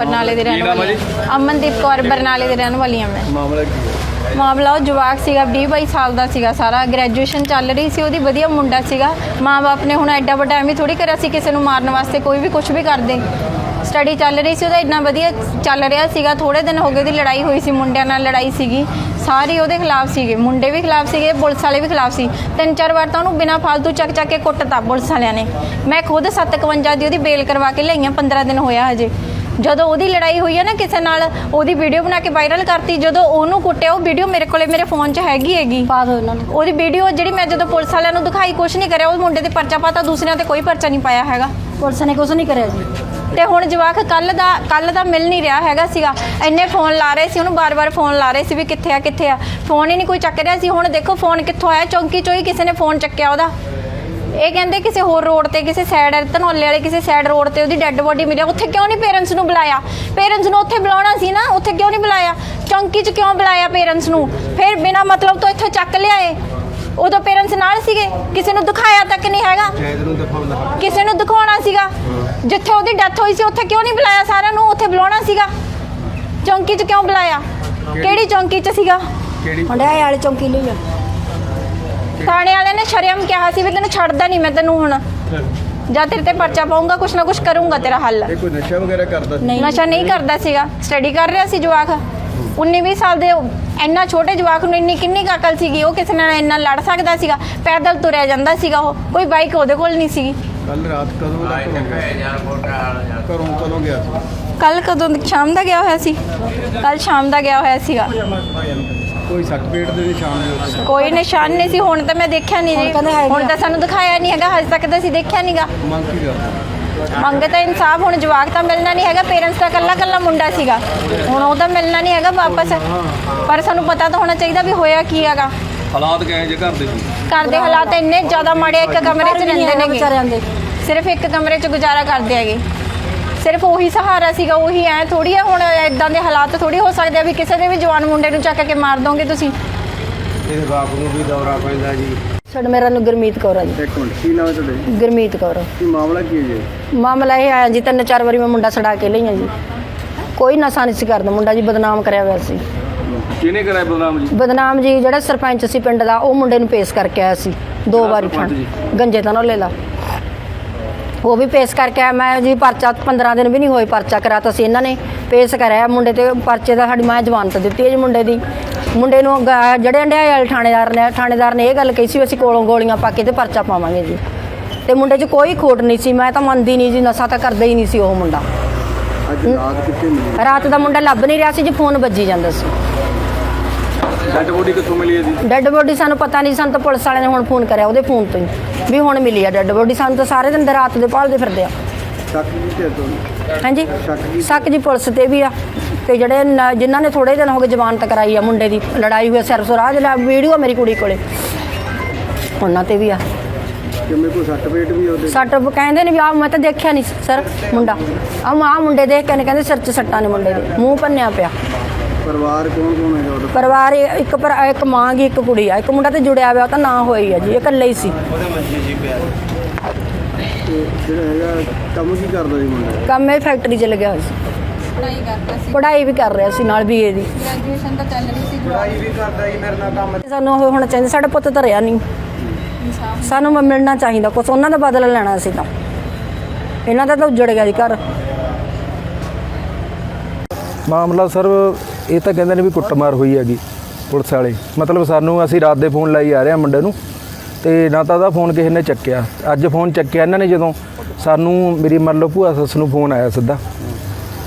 ਬਰਨਾਲੇ ਦੇ ਰਹਿਣ ਵਾਲੀ। ਹੈ। ਅਮਨਦੀਪ ਕੌਰ ਬਰਨਾਲੇ ਦੇ ਰਹਿਣ ਵਾਲੀ ਹਾਂ ਮੈਂ। ਮਾਮਲਾ ਕੀ ਹੈ? ਮਾਮਲਾ ਉਹ ਜਵਾਕ ਸੀਗਾ 20 22 ਸਾਲ ਦਾ ਸੀਗਾ ਸਾਰਾ। ਗ੍ਰੈਜੂਏਸ਼ਨ ਚੱਲ ਰਹੀ ਸੀ ਉਹਦੀ ਵਧੀਆ ਮੁੰਡਾ ਸੀਗਾ। ਮਾਂ-ਬਾਪ ਨੇ ਹੁਣ ਐਡਾ ਵੱਡਾ ਐਵੇਂ ਥੋੜੀ ਕਰਿਆ ਸੀ ਕਿਸੇ ਨੂੰ ਮਾਰਨ ਵਾਸਤੇ ਕੋਈ ਵੀ ਕੁਝ ਵੀ ਕਰਦੇ। ਸਟੱਡੀ ਚੱਲ ਰਹੀ ਸੀ ਉਹਦਾ ਇੰਨਾ ਵਧੀਆ ਚੱਲ ਰਿਹਾ ਸੀਗਾ। ਥੋੜੇ ਦਿਨ ਹੋ ਗਏ ਉਹਦੀ ਲੜਾਈ ਹੋਈ ਸੀ ਮੁੰਡਿਆਂ ਨਾਲ ਲੜਾਈ ਸੀਗੀ। ਸਾਰੇ ਉਹਦੇ ਖਿਲਾਫ ਸੀਗੇ ਮੁੰਡੇ ਵੀ ਖਿਲਾਫ ਸੀਗੇ ਪੁਲਿਸ ਵਾਲੇ ਵੀ ਖਿਲਾਫ ਸੀ। ਤਿੰਨ ਚਾਰ ਵਾਰ ਤਾਂ ਉਹਨੂੰ ਬਿਨਾਂ ਫਾਲਤੂ ਚੱਕ ਚੱਕ ਕੇ ਕੁੱਟਤਾ ਪੁਲਿਸ ਵਾਲਿਆਂ ਨੇ। ਮੈਂ ਖੁਦ 751 ਦੀ ਉਹਦੀ ਬੇਲ ਕਰਵਾ ਕੇ ਲਈਆਂ 15 ਦਿਨ ਹੋਇਆ ਹਜੇ। ਜਦੋਂ ਉਹਦੀ ਲੜਾਈ ਹੋਈ ਹੈ ਨਾ ਕਿਸੇ ਨਾਲ ਉਹਦੀ ਵੀਡੀਓ ਬਣਾ ਕੇ ਵਾਇਰਲ ਕਰਤੀ ਜਦੋਂ ਉਹਨੂੰ ਕੁੱਟਿਆ ਉਹ ਵੀਡੀਓ ਮੇਰੇ ਕੋਲੇ ਮੇਰੇ ਫੋਨ 'ਚ ਹੈਗੀ ਹੈਗੀ। ਪਾ ਦਿਓ ਇਹਨਾਂ ਨੂੰ। ਉਹਦੀ ਵੀਡੀਓ ਜਿਹੜੀ ਮੈਂ ਜਦੋਂ ਪੁਲਿਸ ਵਾਲਿਆਂ ਨੂੰ ਦਿਖਾਈ ਕੁਛ ਨਹੀਂ ਕਰਿਆ ਉਹ ਮੁੰਡੇ ਤੇ ਪਰਚਾ ਪਾਤਾ ਦੂਸਰਿਆਂ ਤੇ ਕੋਈ ਪਰਚਾ ਨਹੀਂ ਪਾਇਆ ਹੈਗਾ। ਪੁਲਿਸ ਨੇ ਕੁਝ ਨਹੀਂ ਕਰਿਆ ਜੀ। ਤੇ ਹੁਣ ਜਵਾਕ ਕੱਲ ਦਾ ਕੱਲ ਦਾ ਮਿਲ ਨਹੀਂ ਰਿਹਾ ਹੈਗਾ ਸੀਗਾ। ਇੰਨੇ ਫੋਨ ਲਾ ਰਹੇ ਸੀ ਉਹਨੂੰ ਬਾਰ-ਬਾਰ ਫੋਨ ਲਾ ਰਹੇ ਸੀ ਵੀ ਕਿੱਥੇ ਆ ਕਿੱਥੇ ਆ। ਫੋਨ ਹੀ ਨਹੀਂ ਕੋਈ ਚੱਕ ਰਿਹਾ ਸੀ। ਹੁਣ ਦੇਖੋ ਫੋਨ ਕਿੱਥੋਂ ਆਇਆ? ਚੌਂਕੀ ਚੋਂ ਹੀ ਕਿਸੇ ਨੇ ਫੋਨ ਚੱਕਿਆ ਉਹਦਾ। ਇਹ ਕਹਿੰਦੇ ਕਿਸੇ ਹੋਰ ਰੋਡ ਤੇ ਕਿਸੇ ਸਾਈਡ ਧਨੌਲੇ ਵਾਲੇ ਕਿਸੇ ਸਾਈਡ ਰੋਡ ਤੇ ਉਹਦੀ ਡੈੱਡ ਬੋਡੀ ਮਿਲੀ ਆ। ਉੱਥੇ ਕਿਉਂ ਨਹੀਂ ਪੇਰੈਂਟਸ ਨੂੰ ਬੁਲਾਇਆ? ਪੇਰੈਂਟਸ ਨੂੰ ਉੱਥੇ ਬੁਲਾਉਣਾ ਸੀ ਨਾ ਉੱਥੇ ਕਿਉਂ ਨਹੀਂ ਬੁਲਾਇਆ? ਚੌਂਕੀ 'ਚ ਕਿਉਂ ਬੁਲਾਇਆ ਪੇਰੈਂਟਸ ਨੂੰ? ਫਿਰ ਬਿਨਾ ਮਤਲਬ ਤੋਂ ਇੱਥੇ ਚੱਕ ਲਿਆਏ। ਉਦੋਂ ਪੇਰੈਂਟਸ ਨਾਲ ਸੀਗੇ। ਕਿਸੇ ਨੂੰ ਦਿਖਾਇਆ ਤੱਕ ਨਹੀਂ ਹੈਗਾ। ਕਿਸੇ ਨੂੰ ਦਿਖਾਉਣਾ ਸੀਗਾ। ਜਿੱਥੇ ਉਹਦੀ ਡੈਥ ਹੋਈ ਸੀ ਉੱਥੇ ਕਿਉਂ ਨਹੀਂ ਬੁਲਾਇਆ ਸਾਰਿਆਂ ਨੂੰ? ਉੱਥੇ ਬੁਲਾਉਣਾ ਸੀਗਾ। ਚੌਂਕੀ 'ਚ ਕਿਉਂ ਬੁਲਾਇਆ? ਕਿਹੜੀ ਚੌਂਕੀ 'ਚ ਸੀਗਾ? ਕਿਹੜੀ ਹੰਡਿਆਏ ਵਾਲੇ ਚੌਂਕੀ ਲਈ ਆ। ਥਾਣੇ ਵਾਲਿਆਂ ਨੇ ਸ਼ਰਮ ਕਿਹਾ ਸੀ ਵੀ ਤੈਨੂੰ ਛੱਡਦਾ ਨਹੀਂ ਮੈਂ ਤੈਨੂੰ ਹੁਣ। ਜਾਂ ਤੇਰੇ ਤੇ ਪਰਚਾ ਪਾਉਂਗਾ ਕੁਛ ਨਾ ਕੁਛ ਕਰੂੰਗਾ ਤੇਰਾ ਹੱਲ। ਇਹ ਕੋਈ ਨਸ਼ਾ ਵਗੈਰਾ ਕਰਦਾ ਸੀ? ਨਹੀਂ ਨਸ਼ਾ ਨਹੀਂ ਕਰਦਾ ਸੀਗਾ। ਸਟੱਡੀ ਕਰ ਰਿਹਾ ਸੀ ਜਵਾਕ। 19 20 ਸਾਲ ਦੇ ਇੰਨਾ ਛੋਟੇ ਜਵਾਕ ਨੂੰ ਇੰਨੀ ਕਿੰਨੀ ਕੁ ਅਕਲ ਸੀਗੀ ਉਹ ਕਿਸੇ ਨਾਲ ਇੰਨਾ ਲੜ ਸਕਦਾ ਸੀਗਾ ਪੈਦਲ ਤੁਰਿਆ ਜਾਂਦਾ ਸੀਗਾ ਉਹ। ਕੋਈ ਬਾਈਕ ਉਹਦੇ ਕੋਲ ਨਹੀਂ ਸੀਗੀ। ਕੱਲ ਰਾਤ ਕਦੋਂ ਦਾ ਘਰੋਂ ਗਿਆ ਘਰੋਂ ਕਦੋਂ ਗਿਆ ਸੀ? ਕੱਲ ਕਦੋਂ ਸ਼ਾਮ ਦਾ ਗਿਆ ਹੋਇਆ ਸੀ? ਕੱਲ ਸ਼ਾਮ ਦਾ ਗਿਆ ਹੋਇਆ ਸੀਗਾ। ਕੋਈ ਸੱਟ ਪੇਟ ਦੇ ਨਿਸ਼ਾਨ ਨਹੀਂ ਉੱਤੇ? ਕੋਈ ਨਿਸ਼ਾਨ ਨਹੀਂ ਸੀ ਹੁਣ ਤਾਂ ਮੈਂ ਦੇਖਿਆ ਨਹੀਂ ਹੁਣ ਜੀ ਹੁਣ। ਤਾਂ ਸਾਨੂੰ ਦਿਖਾਇਆ ਨਹੀਂ ਹੈਗਾ ਹਜੇ ਤੱਕ ਤਾਂ ਅਸੀਂ ਦੇਖਿਆ ਨਹੀਂਗਾ ਮੰਗ ਕੀ ਕਰਦਾ? ਮੰਗੇ ਤਾਂ ਇਨਸਾਫ ਹੁਣ ਜਵਾਕ ਤਾਂ ਮਿਲਣਾ ਨਹੀਂ ਹੈਗਾ ਪੇਰੈਂਟਸ ਦਾ ਕੱਲਾ ਕੱਲਾ ਮੁੰਡਾ ਸੀਗਾ। ਹੁਣ ਉਹ ਤਾਂ ਮਿਲਣਾ ਨਹੀਂ ਹੈਗਾ ਵਾਪਸ। ਪਰ ਸਾਨੂੰ ਪਤਾ ਤਾਂ ਹੋਣਾ ਚਾਹੀਦਾ ਵੀ ਹੋਇਆ ਕੀ ਹੈਗਾ। ਹਾਲਾਤ ਕਿਵੇਂ ਜੇ ਘਰ ਦੇ ਸੀ ਘਰ ਦੇ ਹਾਲਾਤ ਇੰਨੇ ਜ਼ਿਆਦਾ ਮਾੜੇ ਇੱਕ ਕਮਰੇ 'ਚ ਰਹਿੰਦੇ ਦੇ। ਸਿਰਫ ਇੱਕ ਕਮਰੇ 'ਚ ਗੁਜ਼ਾਰਾ ਕਰਦੇ ਹੈਗੇ। ਸਿਰਫ ਉਹੀ ਸਹਾਰਾ ਸੀਗਾ ਉਹੀ ਐ ਥੋੜੀ ਆ ਹੁਣ ਇਦਾਂ ਦੇ ਹਾਲਾਤ ਥੋੜੀ ਹੋ ਸਕਦੇ ਆ ਵੀ ਕਿਸੇ ਦੇ ਵੀ ਜਵਾਨ ਮੁੰਡੇ ਨੂੰ ਚੱਕ ਕੇ ਮਾਰ ਦੋਗੇ ਤੁਸੀਂ? ਇਹ ਬਾਪ ਨੂੰ ਵੀ ਦੌਰਾ ਪੈਂਦਾ ਜੀ। ਸਾਡਾ ਮੇਰਾ ਨੂੰ ਗੁਰਮੀਤ ਕੌਰ ਆ ਜੀ। ਇੱਕ ਮਿੰਟ ਕੀ ਨਾਮ ਹੈ ਤੁਹਾਡਾ ਗੁਰਮੀਤ ਕੌਰ। ਕੀ ਮਾਮਲਾ ਕੀ ਹੈ ਜੀ? ਮਾਮਲਾ ਇਹ ਆਇਆ ਜੀ ਤਿੰਨ ਚਾਰ ਵਾਰੀ ਮੈਂ ਮੁੰਡਾ ਛਡਾ ਕੇ ਲਈਆਂ ਜੀ। ਕੋਈ ਨਸ਼ਾ ਨਹੀਂ ਸੀ ਕਰਦਾ ਮੁੰਡਾ ਜੀ ਬਦਨਾਮ ਕਰਿਆ ਹੋਇਆ ਸੀ। ਕਿਹਨੇ ਕਰਾਇਆ ਬਦਨਾਮ ਜੀ? ਬਦਨਾਮ ਜੀ ਜਿਹੜਾ ਸਰਪੰਚ ਸੀ ਪਿੰਡ ਦਾ ਉਹ ਮੁੰਡੇ ਨੂੰ ਪੇਸ਼ ਕਰਕੇ ਆਇਆ ਸੀ। ਦੋ ਵਾਰੀ ਸਰਪੰਚ? ਗੰਜੇ ਤਨੋਲੇ ਦਾ ਉਹ ਵੀ ਪੇਸ਼ ਕਰਕੇ ਆਇਆ। ਮੈਂ ਜੀ ਪਰਚਾ 15 ਦਿਨ ਵੀ ਨਹੀਂ ਹੋਏ ਪਰਚਾ ਕਰਾਤਾ ਸੀ ਇਹਨਾਂ ਨੇ। ਪੇਸ਼ ਕਰਾਇਆ ਮੁੰਡੇ ਤੇ ਪਰਚੇ ਦਾ ਸਾਡੀ ਮਾਂ ਜ਼ਮਾਨਤ ਦਿੱਤੀ ਹੈ ਜੀ ਮੁੰਡੇ ਦੀ। ਮੁੰਡੇ ਨੂੰ ਗ- ਜਿਹੜੇ ਅੰਡਿਆਏ ਵਾਲੇ ਥਾਣੇਦਾਰ ਨੇ ਥਾਣੇਦਾਰ ਨੇ ਇਹ ਗੱਲ ਕਹੀ ਸੀ ਵੀ ਅਸੀਂ ਕੋਲੋਂ ਗੋਲੀਆਂ ਪਾ ਕੇ ਤੇ ਪਰਚਾ ਪਾਵਾਂਗੇ ਜੀ। ਤੇ ਮੁੰਡੇ 'ਚ ਕੋਈ ਖੋਟ ਨਹੀਂ ਸੀ। ਮੈਂ ਤਾਂ ਮੰਨਦੀ ਨਹੀਂ ਜੀ ਨਸ਼ਾ ਤਾਂ ਕਰਦਾ ਹੀ ਨਹੀਂ ਸੀ ਉਹ ਮੁੰਡਾ। ਅੱਜ ਰਾਤ ਕਿੱਥੇ ਮਿਲੀ? ਰਾਤ ਦਾ ਮੁੰਡਾ ਲੱਭ ਨਹੀਂ ਰਿਹਾ ਸੀ ਜੀ ਫੋਨ ਵੱਜੀ ਜਾਂਦਾ ਸੀ। ਡੈਡ ਬੋਡੀ ਕਿੱਥੋਂ ਮਿਲੀ ਹੈ ਜੀ? ਡੈੱਡ ਬੋਡੀ ਸਾਨੂੰ ਪਤਾ ਨਹੀਂ ਸਾਨੂੰ ਤਾਂ ਪੁਲਿਸ ਵਾਲਿਆਂ ਨੇ ਹੁਣ ਫੋਨ ਕਰਿਆ ਉਹਦੇ ਫੋਨ ਤੋਂ ਹੀ ਵੀ ਹੁਣ ਮਿਲੀ ਆ ਡੈੱਡ ਬੋਡੀ ਸਾਨੂੰ ਤਾਂ ਸਾਰੇ ਦਿਨ ਦੇ ਰਾਤ ਦੇ ਭਾਲਦੇ ਫਿਰਦੇ ਆ। ਸ਼ੱਕ ਕਿਤੇ ਤੋਂ ਹਾਂਜੀ? ਸ਼ੱਕ ਕੀ ਸ਼ੱਕ ਜੀ ਪੁਲਿਸ ਤੇ ਵੀ ਆ ਤੇ ਜਿਹੜੇ ਨ- ਜਿਨ੍ਹਾਂ ਨੇ ਥੋੜੇ ਦਿਨ ਹੋ ਗਏ ਜ਼ਮਾਨਤ ਕਰਾਈ ਆ ਮੁੰਡੇ ਦੀ ਲੜਾਈ ਹੋਈ ਸਿਰ ਸੁਰਾਜ ਲੈ ਵੀਡੀਓ ਮੇਰੀ ਕੁੜੀ ਕੋਲੇ ਉਹਨਾਂ ਤੇ ਵੀ ਆ। ਕਿਵੇਂ ਕੋਈ ਸੱਟ ਪੇਟ ਵੀ ਉਹਦੇ? ਸੱਟ ਕਹਿੰਦੇ ਨੇ ਵੀ ਆ ਮੈਂ ਤਾਂ ਦੇਖਿਆ ਨਹੀਂ ਸਰ ਮੁੰਡਾ। ਆ ਆ ਮੁੰਡੇ ਦੇਖ ਕੇ ਨੇ ਕਹਿੰਦੇ ਸਿਰ 'ਚ ਸੱਟਾਂ ਨੇ ਮੁੰਡੇ ਦੇ ਮੂੰਹ ਭੰਨਿਆ ਪਿਆ। ਪਰਿਵਾਰ ਕੌਣ ਕੌਣ ਹੈ ਉਹਦਾ ਪਰਿਵਾਰ ਇਹ- ਇੱਕ ਪਰ ਇੱਕ ਮਾਂ ਗੀ ਇੱਕ ਕੁੜੀ ਆ। ਇੱਕ ਮੁੰਡਾ ਤੇ ਜੁੜਿਆ ਹੋਇਆ ਉਹ ਤਾਂ ਨਾ ਹੋਈ ਆ ਜੀ ਇਹ ਇਕੱਲੇ ਹੀ ਸੀ। ਤੇ ਜਿਹੜਾ ਹੈਗਾ ਕੰਮ ਕੀ ਕਰਦਾ ਜੀ ਮੁੰਡਾ? ਕੰਮ ਇਹ ਫੈਕਟਰੀ 'ਚ ਲੱਗਿਆ ਹੋਇਆ ਸੀ। ਪੜਾਈ ਕਰਦਾ ਸੀ। ਪੜ੍ਹਾਈ ਵੀ ਕਰ ਰਿਹਾ ਸੀ ਨਾਲ ਬੀਏ ਦੀ। ਗ੍ਰੈਜੂਏਸ਼ਨ ਤਾਂ ਚੱਲ ਰਹੀ ਸੀ ਪੜਾਈ ਵੀ ਕਰਦਾ ਜੀ ਮੇਰੇ ਨਾਲ ਕੰਮ ਸਾਨੂੰ ਉਹ ਹੋਣਾ ਚਾਹੀਦਾ ਸਾਡਾ ਪੁੱਤ ਧਰਿਆ ਨਹੀਂ। ਸਾਨੂੰ ਮ- ਮਿਲਣਾ ਚਾਹੀਦਾ ਕੁਛ ਉਹਨਾਂ ਦਾ ਬਦਲਾ ਲੈਣਾ ਸੀ ਤਾਂ। ਇਹਨਾਂ ਦਾ ਤਾਂ ਉੱਜੜ ਗਿਆ ਜੀ ਘਰ। ਮਾਮਲਾ ਸਰ ਇਹ ਤਾਂ ਕਹਿੰਦੇ ਨੇ ਵੀ ਕੁੱਟਮਾਰ ਹੋਈ ਹੈਗੀ ਪੁਲਿਸ ਵਾਲੇ। ਮਤਲਬ ਸਾਨੂੰ ਅਸੀਂ ਰਾਤ ਦੇ ਫੋਨ ਲਾਈ ਆ ਰਹੇ ਹਾਂ ਮੁੰਡੇ ਨੂੰ ਤੇ ਨਾ ਤਾਂ ਉਹਦਾ ਫੋਨ ਕਿਸੇ ਨੇ ਚੱਕਿਆ। ਅੱਜ ਫੋਨ ਚੱਕਿਆ ਇਹਨਾਂ ਨੇ ਜਦੋਂ। ਸਾਨੂੰ ਮੇਰੀ ਮੰਨ ਲਓ ਭੂਆ ਸੱਸ ਨੂੰ ਫੋਨ ਆਇਆ ਸਿੱਧਾ।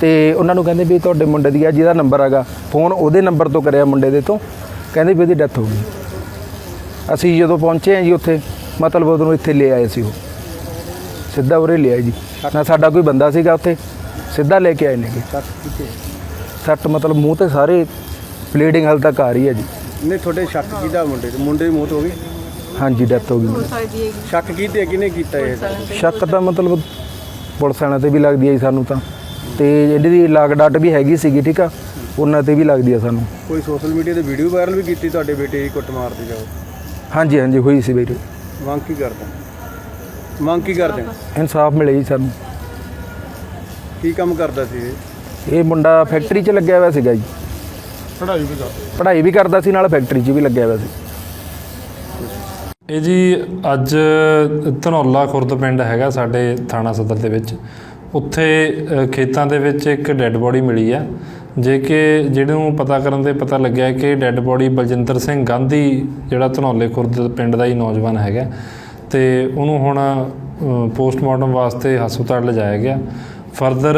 ਤੇ ਉਹਨਾਂ ਨੂੰ ਕਹਿੰਦੇ ਵੀ ਤੁਹਾਡੇ ਮੁੰਡੇ ਦੀ ਆ ਜਿਹਦਾ ਨੰਬਰ ਹੈਗਾ। ਫੋਨ ਉਹਦੇ ਨੰਬਰ ਤੋਂ ਕਰਿਆ ਮੁੰਡੇ ਦੇ ਤੋਂ। ਕਹਿੰਦੇ ਵੀ ਉਹਦੀ ਡੈਥ ਹੋ ਗਈ। ਅਸੀਂ ਜਦੋਂ ਪਹੁੰਚੇ ਹਾਂ ਜੀ ਉੱਥੇ, ਮਤਲਬ ਉਹਨੂੰ ਇੱਥੇ ਲੈ ਆਏ ਸੀ ਉਹ। ਸਿੱਧਾ ਉਰੇ ਲਿਆ ਜੀ। ਨਾ ਸਾਡਾ ਕੋਈ ਬੰਦਾ ਸੀਗਾ ਉੱਥੇ। ਸਿੱਧਾ ਲੈ ਕੇ ਆਏ ਨੇਗੇ। ਸੱਟ ਮਤਲਬ ਮੂੰਹ ਤੇ ਸਾਰੇ ਬਲੀਡਿੰਗ ਹਾਲ ਤੱਕ ਆ ਰਹੀ ਹੈ ਜੀ। ਨਹੀਂ ਤੁਹਾਡੇ ਸ਼ੱਕ ਕਿਹਦਾ ਮੁੰਡੇ ਤੇ ਮੁੰਡੇ ਦੀ ਮੌਤ ਹੋ ਗਈ? ਹਾਂਜੀ ਡੈਥ ਹੋ ਗਈ। ਸ਼ੱਕ ਕੀਤੇ ਕਿਹਨੇ ਕੀਤਾ ਇਹ? ਸ਼ੱਕ ਤਾਂ ਮਤਲਬ ਪੁਲਿਸ ਵਾਲਿਆਂ ਤੇ ਵੀ ਲੱਗਦੀ ਹੈ ਜੀ ਸਾਨੂੰ ਤਾਂ। ਤੇ ਜਿਹੜੀ ਦੀ ਲਾਗ ਡਾਟ ਵੀ ਹੈਗੀ ਸੀਗੀ ਠੀਕ ਆ ਉਹਨਾਂ ਤੇ ਵੀ ਲੱਗਦੀ ਆ ਸਾਨੂੰ। ਕੋਈ ਸੋਸ਼ਲ ਮੀਡੀਆ ਤੇ ਵੀਡੀਓ ਵਾਇਰਲ ਵੀ ਕੀਤੀ ਤੁਹਾਡੇ ਬੇਟੇ ਦੀ ਕੁੱਟ ਮਾਰਦੀ ਜਾਓ ਹਾਂਜੀ ਹਾਂਜੀ ਹੋਈ ਸੀ ਵੀਰੇ ਮੰਗ ਕੀ ਕਰਦਾ? ਮੰਗ ਕੀ ਕਰਦੇ? ਇਨਸਾਫ ਮਿਲੇ ਜੀ ਸਾਨੂੰ। ਕੀ ਕੰਮ ਕਰਦਾ ਸੀ ਇਹ? ਇਹ ਮੁੰਡਾ ਫੈਕਟਰੀ 'ਚ ਲੱਗਿਆ ਹੋਇਆ ਸੀਗਾ ਜੀ। ਪੜਾਈ ਵੀ ਕਰ ਪੜ੍ਹਾਈ ਵੀ ਕਰਦਾ ਸੀ ਨਾਲ ਫੈਕਟਰੀ 'ਚ ਵੀ ਲੱਗਿਆ ਹੋਇਆ ਸੀ। ਇਹ ਜੀ ਅੱਜ ਧਨੌਲਾ ਖੁਰਦ ਪਿੰਡ ਹੈਗਾ ਸਾਡੇ ਥਾਣਾ ਸਦਰ ਦੇ ਵਿੱਚ। ਉੱਥੇ ਖੇਤਾਂ ਦੇ ਵਿੱਚ ਇੱਕ ਡੈੱਡ ਬੋਡੀ ਮਿਲੀ ਆ। ਜੇ ਕਿ ਜਿਹਨੂੰ ਪਤਾ ਕਰਨ ਦੇ ਪਤਾ ਲੱਗਿਆ ਕਿ ਡੈੱਡ ਬੋਡੀ ਬਲਜਿੰਦਰ ਸਿੰਘ ਗਾਂਧੀ ਜਿਹੜਾ ਧਨੌਲੇ ਖੁਰਦ ਪਿੰਡ ਦਾ ਹੀ ਨੌਜਵਾਨ ਹੈਗਾ। ਤੇ ਉਹਨੂੰ ਹੁਣ ਪੋਸਟਮਾਰਟਮ ਵਾਸਤੇ ਹਸਪਤਾਲ ਲਿਜਾਇਆ ਗਿਆ। ਫਰਦਰ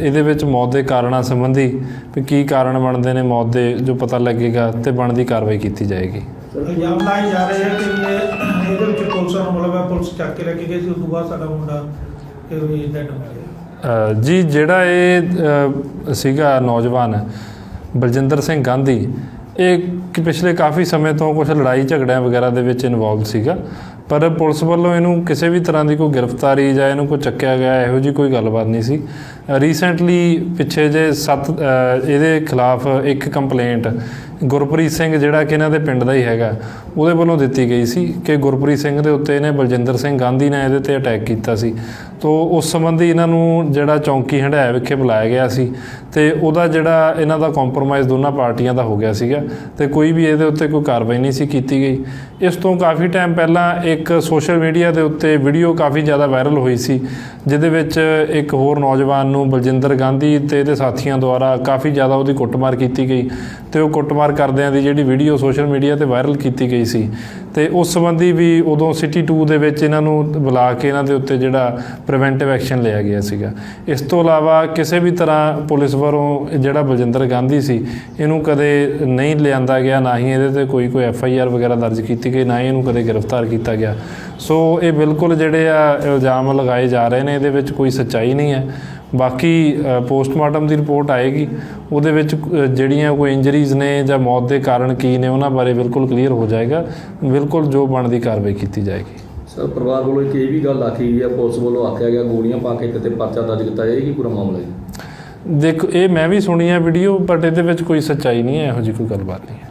ਇਹਦੇ ਵਿੱਚ ਮੌਤ ਦੇ ਕਾਰਨਾਂ ਸੰਬੰਧੀ ਵੀ ਕੀ ਕਾਰਨ ਬਣਦੇ ਨੇ ਮੌਤ ਦੇ ਜੋ ਪਤਾ ਲੱਗੇਗਾ ਤੇ ਬਣਦੀ ਕਾਰਵਾਈ ਕੀਤੀ ਜਾਏਗੀ। ਇਲਜ਼ਾਮ ਲਾਏ ਜਾ ਰਹੇ ਆ ਕਿ ਇਹ- ਇਹਦੇ ਵਿੱਚ ਪੁਲਿਸ ਨੂੰ ਮਤਲਬ ਹੈ ਪੁਲਿਸ ਚੱਕ ਕੇ ਲੈ ਕੇ ਗਈ ਸੀ ਉਸ ਤੋਂ ਬਾਅਦ ਸਾਡਾ ਮੁੰਡਾ ਫਿਰ ਵੀ ਡੈਡ ਹੋ ਗਿਆ। ਅ, ਜੀ ਜਿਹੜਾ ਇਹ ਸੀਗਾ ਨੌਜਵਾਨ ਬਲਜਿੰਦਰ ਸਿੰਘ ਗਾਂਧੀ ਇਹ ਪਿਛਲੇ ਕਾਫੀ ਸਮੇਂ ਤੋਂ ਕੁਝ ਲੜਾਈ ਝਗੜਿਆਂ ਵਗੈਰਾ ਦੇ ਵਿੱਚ ਇਨਵੋਲਵ ਸੀਗਾ। ਪਰ ਪੁਲਿਸ ਵੱਲੋਂ ਇਹਨੂੰ ਕਿਸੇ ਵੀ ਤਰ੍ਹਾਂ ਦੀ ਕੋਈ ਗ੍ਰਿਫਤਾਰੀ ਜਾਂ ਇਹਨੂੰ ਕੋਈ ਚੱਕਿਆ ਗਿਆ, ਇਹੋ ਜੀ ਕੋਈ ਗੱਲਬਾਤ ਨਹੀਂ ਸੀ। ਰੀਸੈਂਟਲੀ ਪਿੱਛੇ ਜੇ ਸੱਤ ਇਹਦੇ ਖਿਲਾਫ ਇੱਕ ਕੰਪਲੇਂਟ ਗੁਰਪ੍ਰੀਤ ਸਿੰਘ ਜਿਹੜਾ ਕਿ ਇਹਨਾਂ ਦੇ ਪਿੰਡ ਦਾ ਹੀ ਹੈਗਾ, ਉਹਦੇ ਵੱਲੋਂ ਦਿੱਤੀ ਗਈ ਸੀ ਕਿ ਗੁਰਪ੍ਰੀਤ ਸਿੰਘ ਦੇ ਉੱਤੇ ਇਹਨੇ ਬਲਜਿੰਦਰ ਸਿੰਘ ਗਾਂਧੀ ਨੇ ਇਹਦੇ ਤੇ ਅਟੈਕ ਕੀਤਾ ਸੀ। ਤੋਂ ਉਸ ਸੰਬੰਧੀ ਇਹਨਾਂ ਨੂੰ ਜਿਹੜਾ ਚੌਂਕੀ ਹੰਡਾਇਆ ਵਿਖੇ ਬੁਲਾਇਆ ਗਿਆ ਸੀ ਤੇ ਉਹਦਾ ਜਿਹੜਾ ਇਹਨਾਂ ਦਾ ਕੰਪਰੋਮਾਈਜ਼ ਦੋਨਾਂ ਪਾਰਟੀਆਂ ਦਾ ਹੋ ਗਿਆ ਸੀਗਾ ਤੇ ਕੋਈ ਵੀ ਇਹਦੇ ਉੱਤੇ ਕੋਈ ਕਾਰਵਾਈ ਨਹੀਂ ਸੀ ਕੀਤੀ ਗਈ। ਇਸ ਤੋਂ ਕਾਫੀ ਟਾਈਮ ਪਹਿਲਾਂ ਇੱਕ ਸੋਸ਼ਲ ਮੀਡੀਆ ਦੇ ਉੱਤੇ ਵੀਡੀਓ ਕਾਫੀ ਜ਼ਿਆਦਾ ਵਾਇਰਲ ਹੋਈ ਸੀ, ਜਿਹਦੇ ਵਿੱਚ ਇੱਕ ਹੋਰ ਨੌਜਵਾਨ ਨੂੰ ਬਲਜਿੰਦਰ ਗਾਂਧੀ ਤੇ ਇਹਦੇ ਸਾਥੀਆਂ ਦੁਆਰਾ ਕਾਫੀ ਜ਼ਿਆਦਾ ਉਹਦੀ ਕੁੱਟਮਾਰ ਕੀਤੀ ਗਈ। ਤੇ ਉਹ ਕੁੱਟਮਾਰ ਕਰਦਿਆਂ ਦੀ ਜਿਹੜੀ ਵੀਡੀਓ ਸੋਸ਼ਲ ਮੀਡੀਆ ਤੇ ਵਾਇਰਲ ਕੀਤੀ ਗਈ ਸੀ ਤੇ ਉਸ ਸੰਬੰਧੀ ਵੀ ਉਦੋਂ ਸਿਟੀ 2 ਦੇ ਵਿੱਚ ਇਹਨਾਂ ਨੂੰ ਬੁਲਾ ਕੇ ਇਹਨਾਂ ਦੇ ਉੱਤੇ ਜਿਹੜਾ ਪ੍ਰੀਵੈਂਟਿਵ ਐਕਸ਼ਨ ਲਿਆ ਗਿਆ ਸੀਗਾ। ਇਸ ਤੋਂ ਇਲਾਵਾ ਕਿਸੇ ਵੀ ਤਰ੍ਹਾਂ ਪੁਲਿਸ ਵੱਲੋਂ ਜਿਹੜਾ ਬਲਜਿੰਦਰ ਗਾਂਧੀ ਸੀ, ਇਹਨੂੰ ਕਦੇ ਨਹੀਂ ਲਿਆਂਦਾ ਗਿਆ, ਨਾ ਹੀ ਇਹਦੇ ਤੇ ਕੋਈ ਕੋਈ ਐਫ ਆਈ ਆਰ ਵਗੈਰਾ ਦਰਜ ਕੀਤੀ ਗਈ, ਨਾ ਹੀ ਇਹਨੂੰ ਕਦੇ ਗ੍ਰਿਫਤਾਰ ਕੀਤਾ ਗਿਆ। ਸੋ ਇਹ ਬਿਲਕੁਲ ਜਿਹੜੇ ਆ ਇਲਜ਼ਾਮ ਲਗਾਏ ਜਾ ਰਹੇ ਨੇ, ਇਹਦੇ ਵਿੱਚ ਕੋਈ ਸੱਚਾਈ ਨਹੀਂ ਹੈ। ਬਾਕੀ ਪੋਸਟਮਾਰਟਮ ਦੀ ਰਿਪੋਰਟ ਆਏਗੀ। ਉਹਦੇ ਵਿੱਚ ਜਿਹੜੀਆਂ ਕੋਈ ਇੰਜਰੀਜ਼ ਨੇ ਜਾਂ ਮੌਤ ਦੇ ਕਾਰਨ ਕੀ ਨੇ, ਉਹਨਾਂ ਬਾਰੇ ਬਿਲਕੁਲ ਕਲੀਅਰ ਹੋ ਜਾਏਗਾ। ਬਿਲਕੁਲ ਜੋ ਬਣਦੀ ਕਾਰਵਾਈ ਕੀਤੀ ਜਾਏਗੀ। ਸਰ ਪਰਿਵਾਰ ਵੱਲੋਂ ਇੱਕ ਇਹ ਵੀ ਗੱਲ ਆਖੀ ਗਈ ਹੈ ਪੁਲਿਸ ਵੱਲੋਂ ਆਖਿਆ ਗਿਆ ਗੋਲੀਆਂ ਪਾ ਕੇ ਤੇ ਪਰਚਾ ਦਰਜ ਕੀਤਾ ਜਾਏਗੀ ਪੂਰਾ ਮਾਮਲਾ ਜੀ ਦੇਖੋ ਇਹ ਮੈਂ ਵੀ ਸੁਣੀ ਹੈ ਵੀਡੀਓ ਬਟ ਇਹਦੇ ਵਿੱਚ ਕੋਈ ਸੱਚਾਈ ਨਹੀਂ ਹੈ ਇਹੋ ਜਿਹੀ ਕੋਈ ਗੱਲਬਾਤ ਨਹੀਂ ਹੈ।